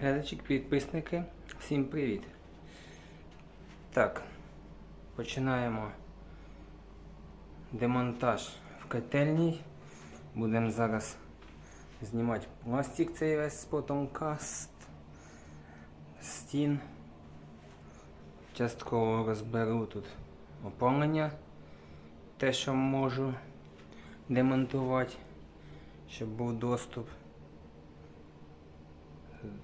глядачі, підписники, всім привіт. Так, починаємо демонтаж в котельній. Будемо зараз знімати пластик цей весь потім каст, стін. Частково розберу тут опалення, те, що можу демонтувати, щоб був доступ.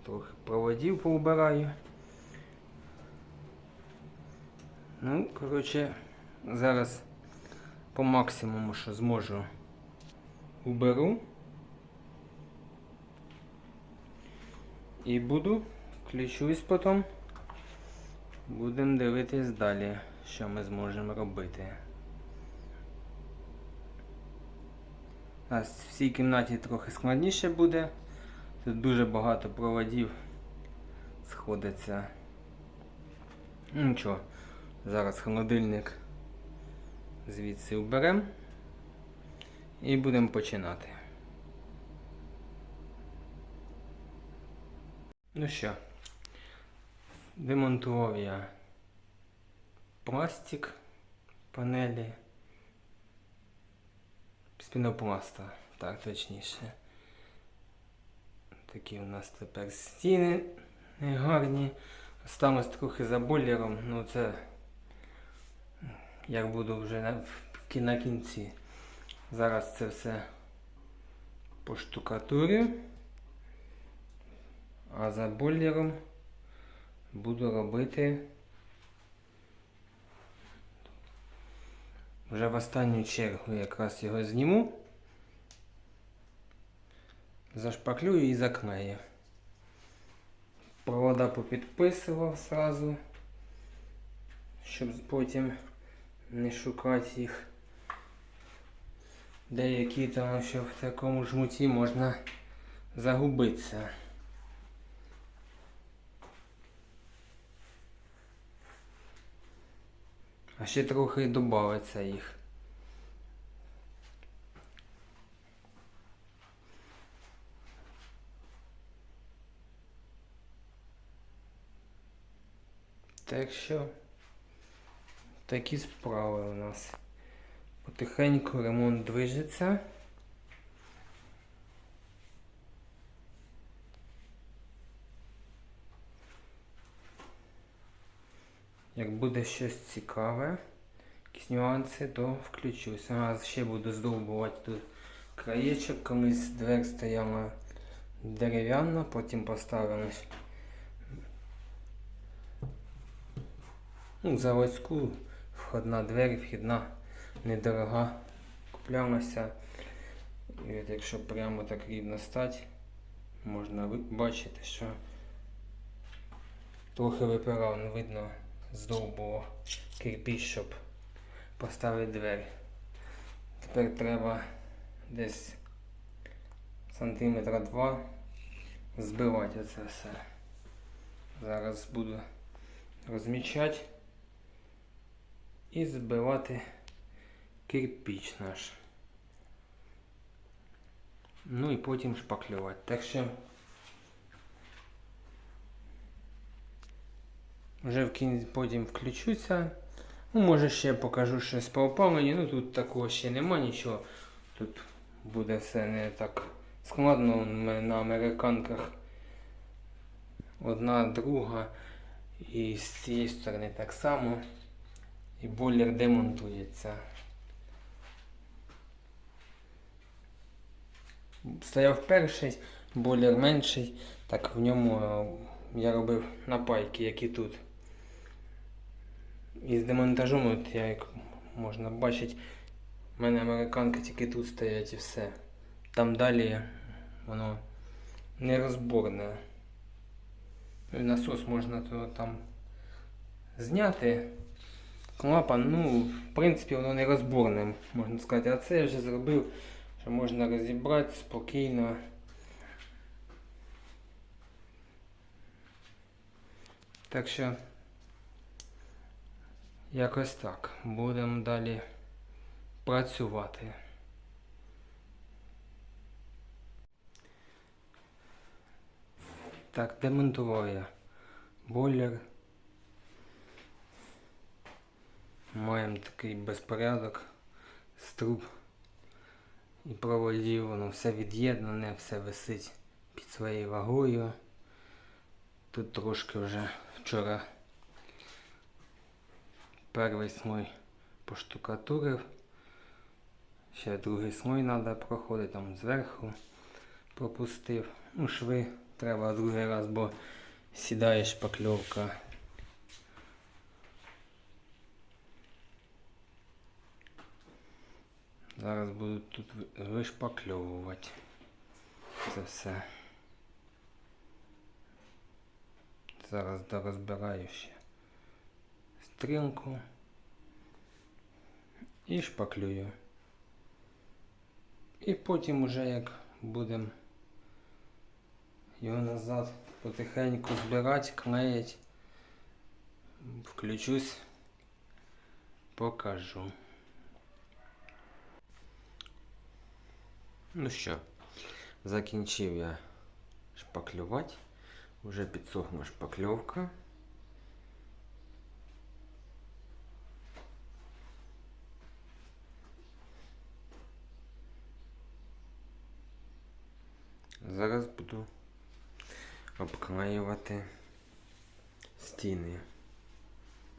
Трохи проводів поубираю. Ну, коротше, зараз по максимуму, що зможу, уберу. І буду, включусь потім. Будемо дивитись далі, що ми зможемо робити. У нас в цій кімнаті трохи складніше буде. Тут дуже багато проводів сходиться. Ну, Нічого, зараз холодильник звідси уберемо і будемо починати. Ну що, демонтував я пластик панелі з пінопласта, так точніше. Такі у нас тепер стіни гарні. Осталось трохи за бойлером, ну це як буду вже на, на кінці. Зараз це все поштукатурю. А за бойлером буду робити вже в останню чергу якраз його зніму. Зашпаклюю і заклею. Провода попідписував сразу, щоб потім не шукати їх. Деякі тому що в такому жмуті можна загубитися. А ще трохи додається їх. Так що такі справи у нас. Потихеньку ремонт движеться. Як буде щось цікаве, якісь нюанси, то включусь. А ще буду здовбувати тут краєчок, колись двер стояла дерев'яна, потім поставили Ну, заводську входна двері, вхідна недорога. Куплялася. І от якщо прямо так рівно стати, можна бачити, що трохи випирав, не видно здовбував кирпіч, щоб поставити двері. Тепер треба десь сантиметра два збивати це все. Зараз буду розмічати і збивати кирпіч наш. Ну і потім шпаклювати. Так що вже в кінці потім включуся. Ну, може ще покажу щось по опаленню. Ну тут такого ще нема нічого. Тут буде все не так складно. Ми на американках одна, друга. І з цієї сторони так само. І бойлер демонтується. Стояв перший, бойлер менший, так в ньому е, я робив напайки, які тут. І з демонтажом, от як можна бачити, в мене американки тільки тут стоять і все. Там далі воно нерозборне. Ну, і Насос можна то там зняти. Клапан, ну, в принципі, воно не розборне, можна сказати. А це я вже зробив, що можна розібрати спокійно. Так що якось так. Будемо далі працювати. Так, демонтував я бойлер. Маємо такий безпорядок з труб і проводів, воно все від'єднане, все висить під своєю вагою. Тут трошки вже вчора перший слой поштукатурив. Ще другий слой треба проходити там зверху пропустив. Ну, шви треба другий раз, бо сідає шпакльовка. Зараз буду тут вишпакльовувати це все. Зараз дорозбираю ще стрілку і шпаклюю. І потім уже як будемо його назад потихеньку збирати, клеїть, включусь, покажу. Ну що, закінчив я шпаклювати. Вже підсохла шпакльовка. Зараз буду обклеювати стіни.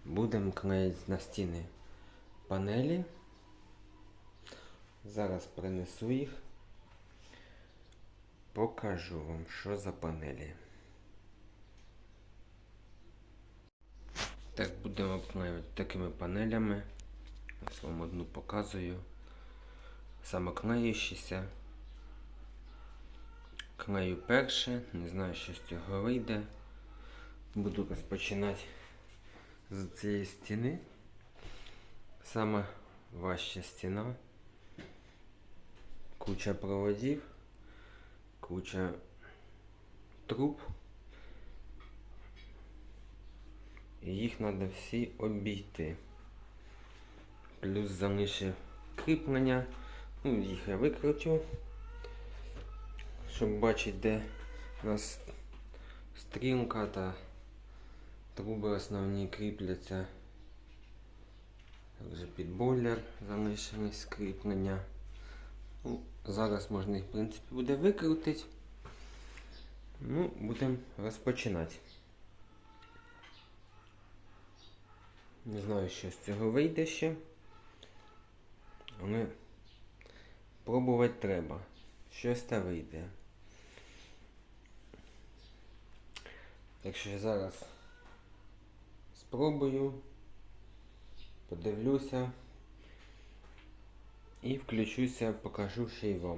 Будемо клеїти на стіни панелі. Зараз принесу їх. Покажу вам, що за панелі. Так, будемо обклеювати такими панелями. Ось вам одну показую. Самоклеючіся. Клею перше, не знаю, що з цього вийде. Буду розпочинати з цієї стіни. Сама важча стіна. Куча проводів, куча труб. І їх треба всі обійти. Плюс залишив кріплення. Ну, їх я викрутю щоб бачити, де у нас стрілка та труби основні кріпляться. Також під бойлер залишились кріплення. Ну, Зараз можна їх в принципі буде викрутити. Ну, будемо розпочинати. Не знаю, що з цього вийде ще. Але пробувати треба. Щось та вийде. Так що зараз спробую, подивлюся і включуся, покажу ще й вам.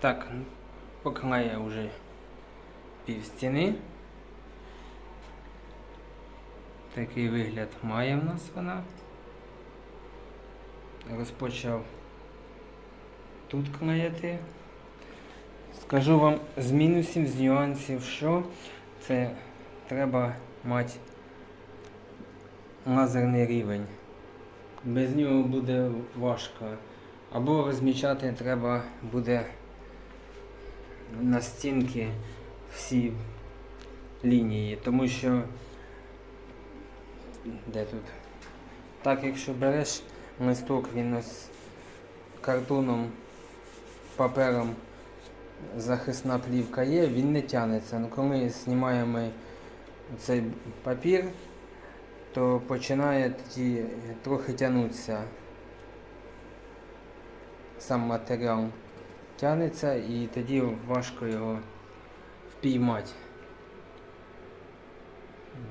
Так, поклея вже пів стіни. Такий вигляд має в нас вона. Розпочав тут клеїти. Скажу вам з мінусів, з нюансів, що це треба мати лазерний рівень. Без нього буде важко. Або розмічати треба буде на стінки всі лінії, тому що де тут? Так, якщо береш листок, він ось картоном папером захисна плівка є, він не тягнеться. Ну, коли знімаємо цей папір, то починає тоді трохи тягнутися сам матеріал тягнеться і тоді важко його впіймати.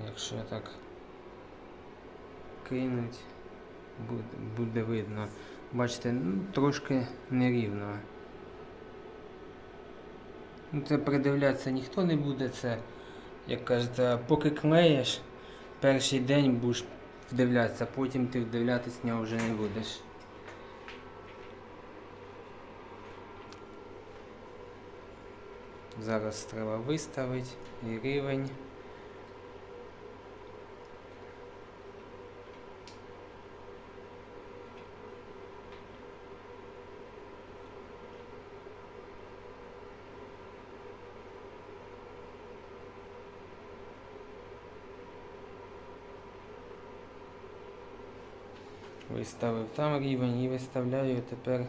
Якщо так кинуть, буде, видно. Бачите, ну, трошки нерівно. Ну, Це придивлятися ніхто не буде, це, як кажеться, поки клеїш, перший день будеш вдивлятися, потім ти вдивлятися нього вже не будеш. Зараз треба виставити і рівень. Виставив там рівень і виставляю тепер.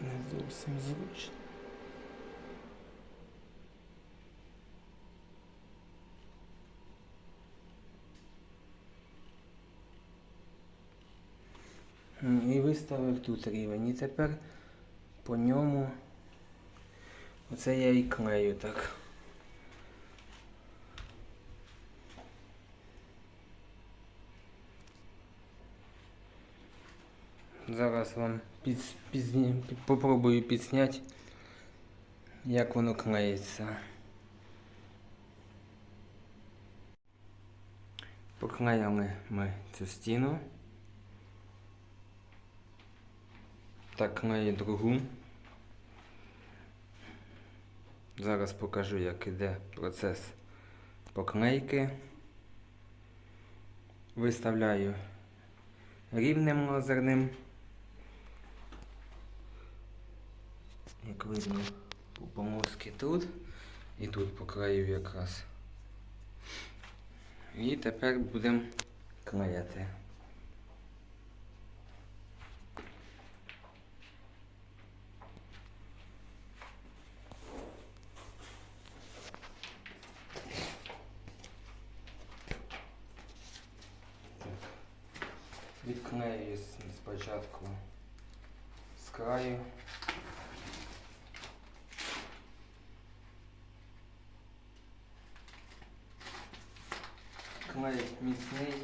Не зовсім зручно. М, І виставив тут рівень. І тепер по ньому оце я і клею так. Зараз вам під, пізні, під, попробую підсняти, як воно клеїться. Поклеїли ми цю стіну. Так, клею другу. Зараз покажу, як іде процес поклейки. Виставляю рівнем лазерним. Як видно, полоски тут і тут поклею якраз. І тепер будемо клеяти. Відклею її спочатку з краю. Клей міцний,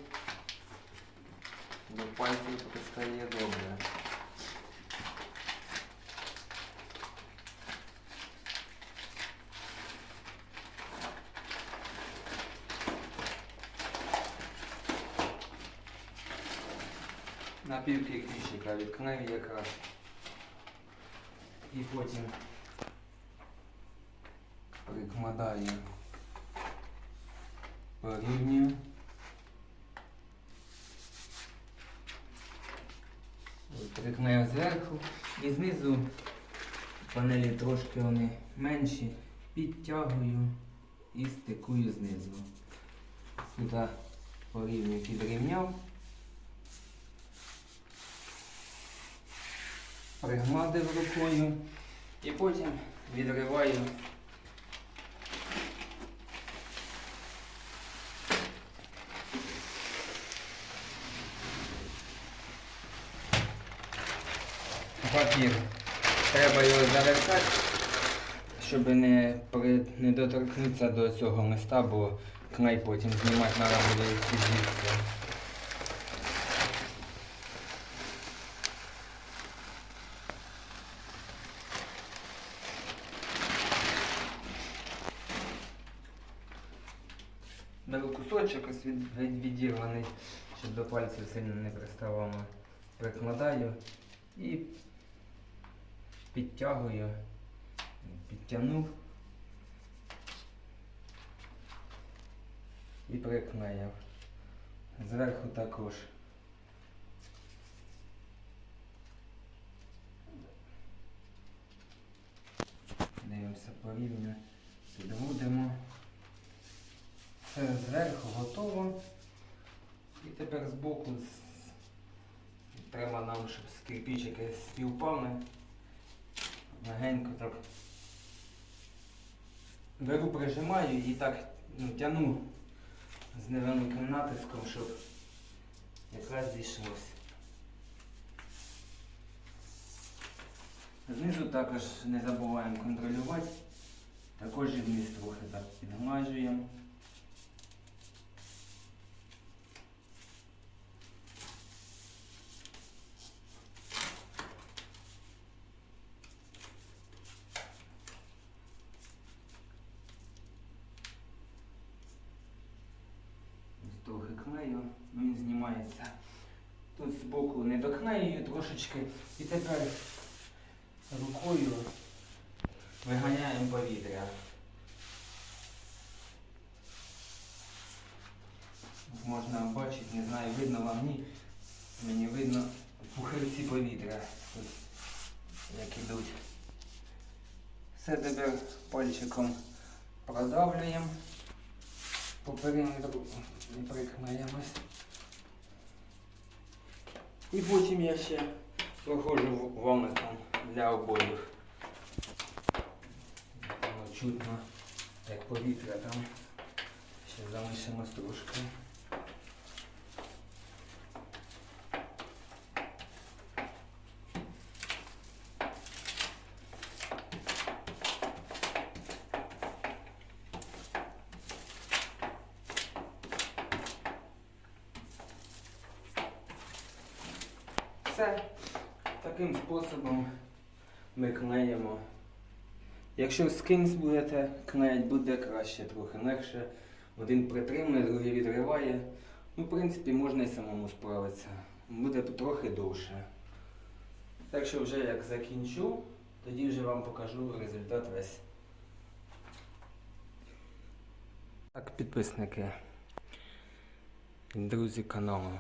до пальців пристає добре. На півкірпічника відклею якраз. І потім прикладаю порівнюю. Приклею зверху і знизу панелі трошки вони менші, підтягую і стикую знизу. Сюди порівнюю підрівняв. Пригладив рукою і потім відриваю папір. Треба його завертати, щоб не, при, не доторкнутися до цього листа, бо клей потім знімати треба буде звідси. Беру кусочок ось від, від, відірваний, щоб до пальців сильно не приставало. Прикладаю і підтягую, підтягнув і приклеїв. Зверху також. Дивимося порівню, підводимо. Все зверху готово. І тепер збоку треба нам, щоб з кирпичики співпали. Легенько так беру, прижимаю і так ну, тяну з невеликим натиском, щоб якраз зійшлося. Знизу також не забуваємо контролювати. Також і вниз трохи так підгладжуємо. Ось Трохи клею, ну, він знімається. Тут збоку не доклеюю і тепер рукою виганяємо повітря. Можна бачити, не знаю, видно вам ні. Мені видно, пухирці йдуть. Все тепер пальчиком продавлюємо по периметру і приклеїмось. І потім я ще проходжу вомиком для обоїв. Чутно, як повітря там. Ще залишимось трошки. Ми клеїмо. Якщо з кимсь будете клеїти, буде краще, трохи легше. Один притримує, другий відриває. Ну, в принципі, можна і самому справитися. Буде трохи довше. Так що вже як закінчу, тоді вже вам покажу результат весь. Так, підписники, друзі каналу.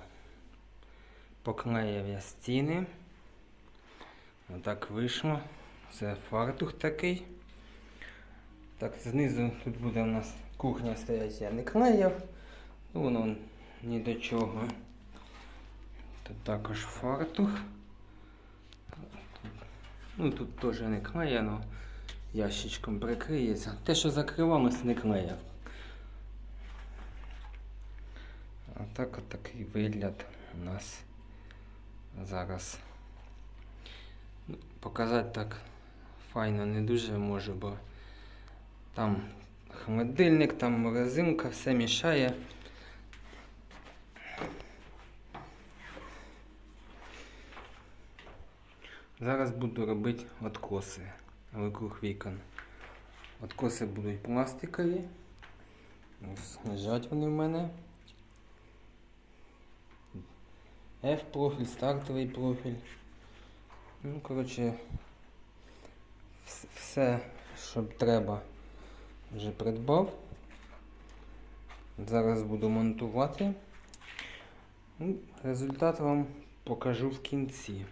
Поклеїв я стіни. Отак вийшло. Це фартух такий. Так, знизу тут буде у нас кухня стоять, я не клеїв. Ну, воно ні до чого. Тут також фартух. Ну тут теж не клеєно. Ящичком прикриється. Те, що закривалось, не клеїв. А так от такий вигляд у нас зараз. Показати так файно не дуже можу, бо там холодильник, там морозилка, все мішає. Зараз буду робити откоси вокруг вікон. Откоси будуть пластикові. Ось лежать вони в мене. F-профіль, стартовий профіль. Ну, коротше, все, що треба, вже придбав. Зараз буду монтувати. Ну, результат вам покажу в кінці.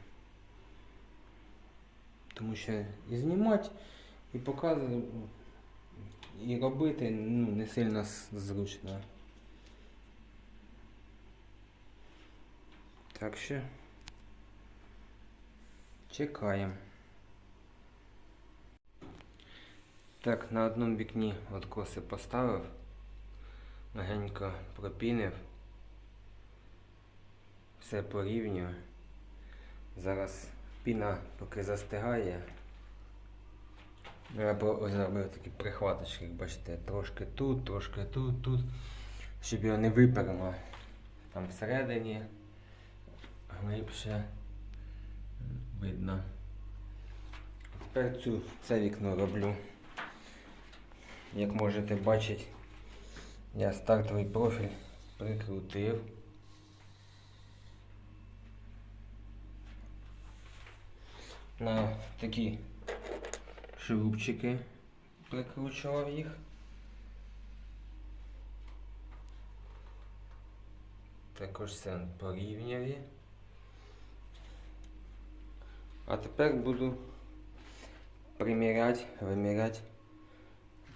Тому що і знімати, і показувати, і робити ну, не сильно зручно. Так що чекаємо. Так, на одному вікні откоси поставив, легенько пропінив, все порівнюю. Зараз піна поки застигає. Я бо- зробив такі прихваточки, як бачите, трошки тут, трошки тут, тут, щоб його не виперло. Там всередині глибше видно. Тепер цю, це вікно роблю. Як можете бачити, я стартовий профіль прикрутив. На такі шурупчики прикручував їх. Також все порівняв. А тепер буду приміряти, виміряти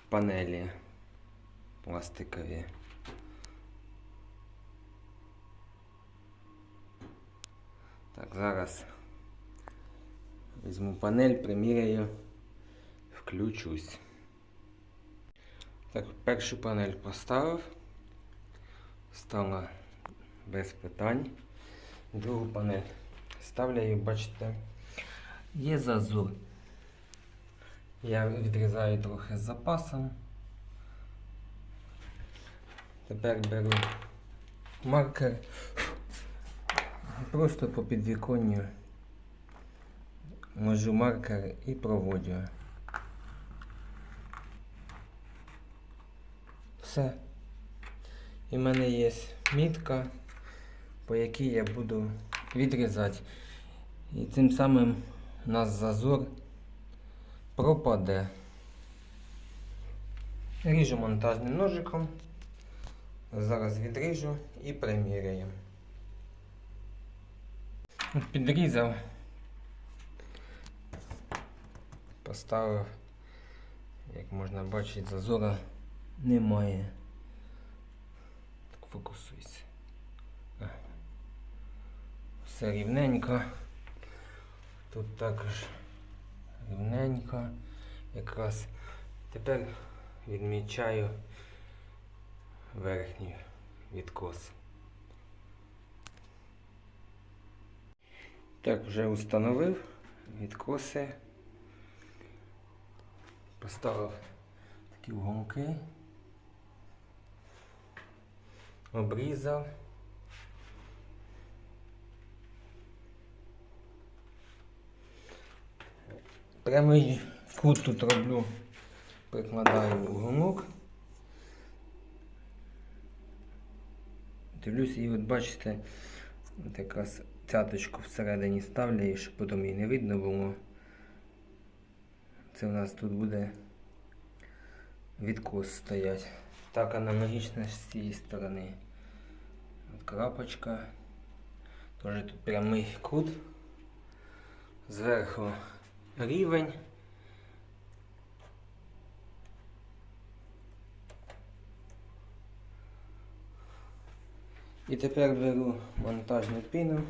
панелі пластикові. Так, зараз візьму панель, приміряю, включусь. Так, першу панель поставив. Стала без питань. Другу панель ставлю, бачите, є зазор. Я відрізаю трохи з запасом. Тепер беру маркер. Просто по підвіконню ложу маркер і проводжу. Все. І в мене є мітка, по якій я буду відрізати. І цим самим у нас зазор пропаде. Ріжу монтажним ножиком. Зараз відріжу і приміряємо. Підрізав. поставив. Як можна бачити, зазора немає. Так фокусуйся. Все рівненько. Тут також рівненько. Якраз тепер відмічаю верхній відкос. Так, вже установив відкоси. Поставив такі угонки. Обрізав. Прямий кут тут роблю, прикладаю угонок. Дивлюсь і от бачите, якраз цяточку всередині ставлю, щоб потім її не видно було. Це у нас тут буде відкос стоять. Так аналогічно з цієї сторони. От крапочка. Теж тут прямий кут. Зверху рівень. І тепер беру монтажну піну.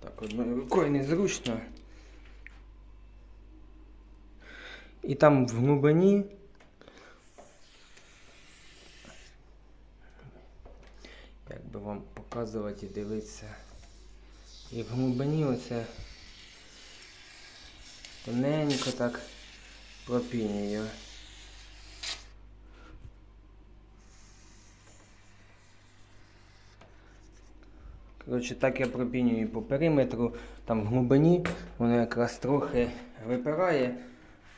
Так, одною рукою незручно. І там в глибині як би вам показувати і дивитися. І в глибині оце тоненько так пропінюю. Коротше, так я пропінюю по периметру, там в глибині воно якраз трохи випирає,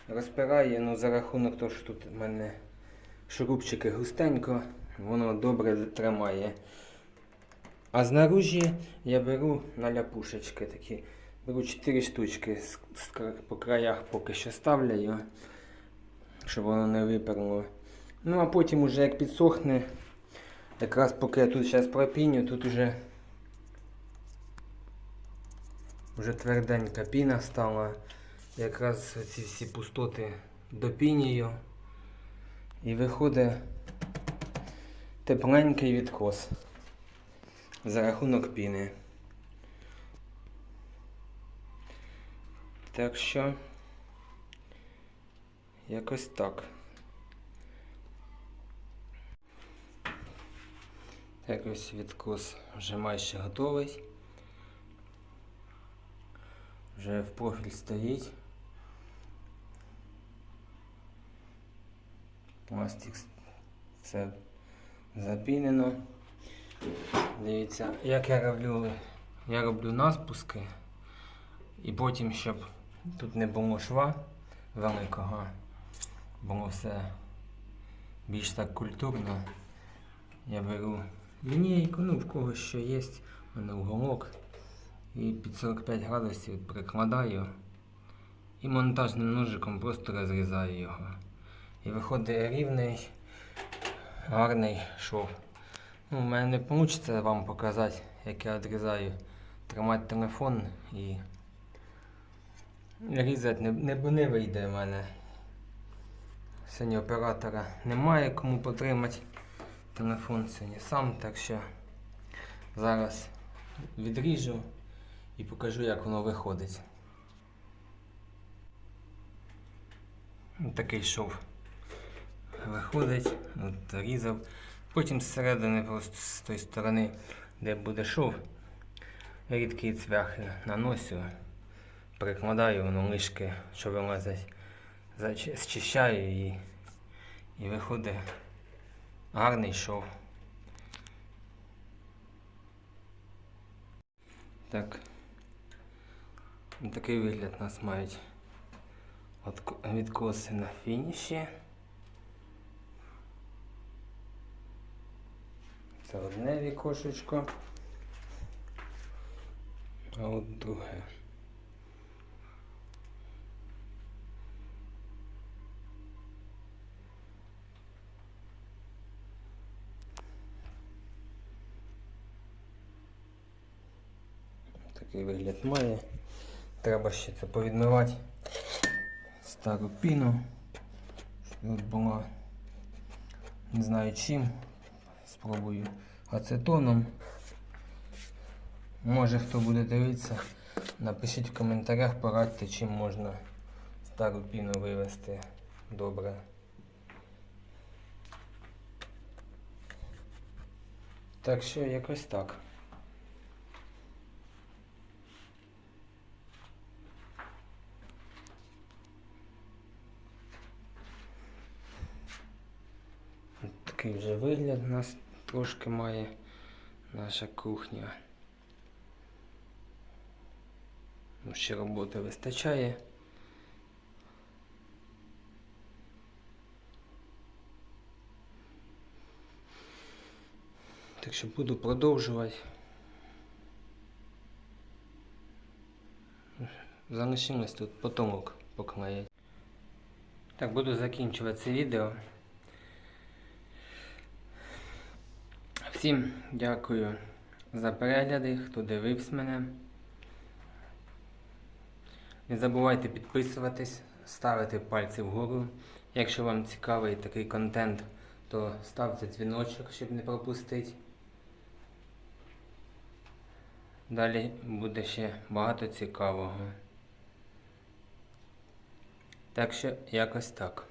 розпирає, ну за рахунок того, що тут в мене шурупчики густенько, воно добре тримає. А знаружі я беру на ляпушечки такі. Беру 4 штучки по краях поки що ставлю, щоб воно не виперло. Ну а потім уже як підсохне, якраз поки я тут зараз пропіню, тут уже вже тверденька піна стала. Якраз ці всі пустоти допінюю. І виходить тепленький відкос за рахунок піни. Так що якось так. Так ось відкос вже майже готовий. Вже в профіль стоїть. Пластик все запінено. Дивіться, як я роблю, я роблю наспуски і потім, щоб тут не було шва великого, було все більш так культурно. Я беру лінійку, ну в когось що є, в мене уголок. І під 45 градусів прикладаю і монтажним ножиком просто розрізаю його. І виходить рівний, гарний шов. Ну, у мене не вийде вам показати, як я відрізаю. Тримати телефон і різати не, не, не вийде в мене. Сьогодні оператора немає кому потримати телефон сьогодні сам, так що зараз відріжу і покажу, як воно виходить. Такий шов виходить, от різав. Потім зсередини, просто з тої сторони, де буде шов, рідкі цвяхи наносю, прикладаю, воно лишки, що вилазять, зчищаю і, і виходить гарний шов. Так. Такий вигляд у нас мають відкоси на фініші. Це одне вікошечко, а от друге. такий вигляд має. Треба ще це повідмивати. Стару піну. Щоб от була. Не знаю чим. Спробую ацетоном. Може хто буде дивитися, напишіть в коментарях, порадьте, чим можна стару піну вивести добре. Так що якось так. Такий вже вигляд у нас трошки має наша кухня. Ну, ще роботи вистачає. Так що буду продовжувати. Залишилось тут потомок поклеїть. Так, буду закінчувати це відео. Всім дякую за перегляди, хто дивився мене. Не забувайте підписуватись, ставити пальці вгору. Якщо вам цікавий такий контент, то ставте дзвіночок, щоб не пропустити. Далі буде ще багато цікавого. Так що якось так.